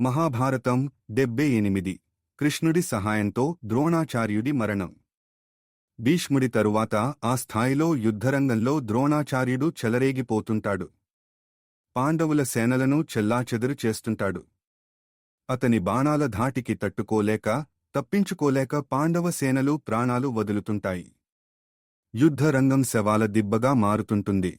మహాభారతం డెబ్బై ఎనిమిది. కృష్ణుడి సహాయంతో ద్రోణాచార్యుడి మరణం. భీష్ముడి తరువాత ఆ స్థాయిలో యుద్ధరంగంలో ద్రోణాచార్యుడు చెలరేగిపోతుంటాడు. పాండవుల సేనలను చెల్లాచెదురు చేస్తుంటాడు. అతని బాణాల ధాటికి తట్టుకోలేక తప్పించుకోలేక పాండవ సేనలు ప్రాణాలు వదులుతుంటాయి. యుద్ధరంగం శవాల దిబ్బగా మారుతుంటుంది.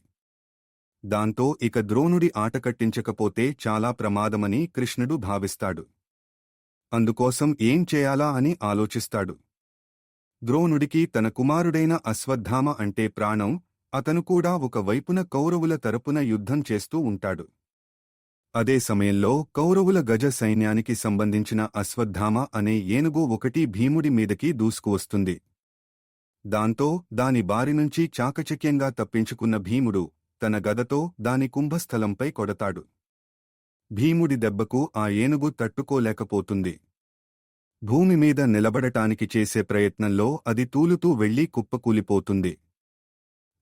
దాంతో ఇక ద్రోణుడి ఆట కట్టించకపోతే చాలా ప్రమాదమని కృష్ణుడు భావిస్తాడు. అందుకోసం ఏం చేయాలా అని ఆలోచిస్తాడు. ద్రోణుడికి తన కుమారుడైన అశ్వత్థామ అంటే ప్రాణం అతను కూడా ఒక వైపున కౌరవుల తరపున యుద్ధం చేస్తూ ఉంటాడు. అదే సమయంలో కౌరవుల గజ సైన్యానికి సంబంధించిన అశ్వత్థామ అనే ఏనుగు ఒకటి భీముడి మీదకి దూసుకువస్తుంది. దాంతో దాని బారినుంచి చాకచక్యంగా తప్పించుకున్న భీముడు తన గదతో దాని కుంభస్థలంపై కొడతాడు. భీముడి దెబ్బకు ఆ ఏనుగు తట్టుకోలేకపోతుంది. భూమి మీద నిలబడటానికి చేసే ప్రయత్నంలో అది తూలుతూ వెళ్ళి కుప్పకూలిపోతుంది.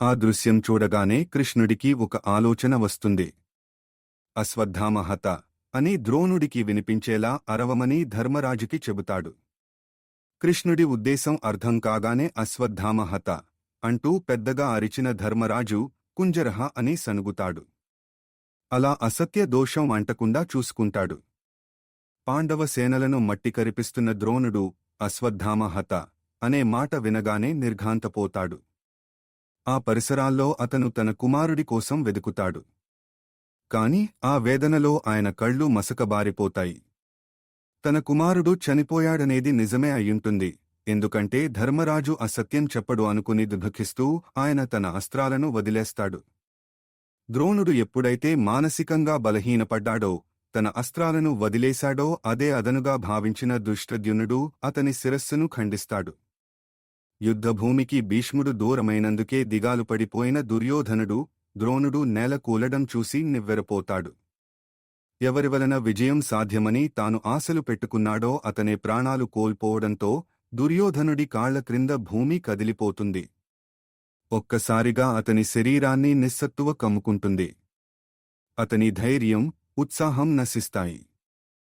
ఆ దృశ్యం చూడగానే కృష్ణుడికి ఒక ఆలోచన వస్తుంది. అశ్వత్థామహత అని ద్రోణుడికి వినిపించేలా అరవమని ధర్మరాజుకి చెబుతాడు. కృష్ణుడి ఉద్దేశం అర్థం కాగానే అశ్వత్థామహత అంటూ పెద్దగా అరిచిన ధర్మరాజు కుంజరహ అని సనుగుతాడు అలా అసత్య దోషం అంటకుండా చూసుకుంటాడు. పాండవ సేనలను మట్టికరిపిస్తున్న ద్రోణుడు అశ్వత్థామ హత అనే మాట వినగానే నిర్ఘాంతపోతాడు. ఆ పరిసరాల్లో అతను తన కుమారుడి కోసం వెదుకుతాడు. కాని ఆ వేదనలో ఆయన కళ్ళు మసకబారిపోతాయి. తన కుమారుడు చనిపోయాడనేది నిజమే అయ్యుంటుంది. ఎందుకంటే ధర్మరాజు అసత్యం చెప్పడు అనుకుని దుఃఖిస్తూ ఆయన తన అస్త్రాలను వదిలేస్తాడు. ద్రోణుడు ఎప్పుడైతే మానసికంగా బలహీనపడ్డాడో తన అస్త్రాలను వదిలేశాడో అదే అదనుగా భావించిన దుష్టద్యునుడు అతని శిరస్సును ఖండిస్తాడు. యుద్ధభూమికి భీష్ముడు దూరమైనందుకే దిగాలు పడిపోయిన దుర్యోధనుడు ద్రోణుడు నేల కూలడం చూసి నివ్వెరపోతాడు. ఎవరివలన విజయం సాధ్యమని తాను ఆశలు పెట్టుకున్నాడో అతనే ప్రాణాలు కోల్పోవడంతో దుర్యోధనుడి కాళ్ళ క్రింద భూమి కదిలిపోతుంది. ఒక్కసారిగా అతని శరీరాన్ని నిస్సత్తువ కమ్ముకుంటుంది. అతని ధైర్యం ఉత్సాహం నశిస్తాయి.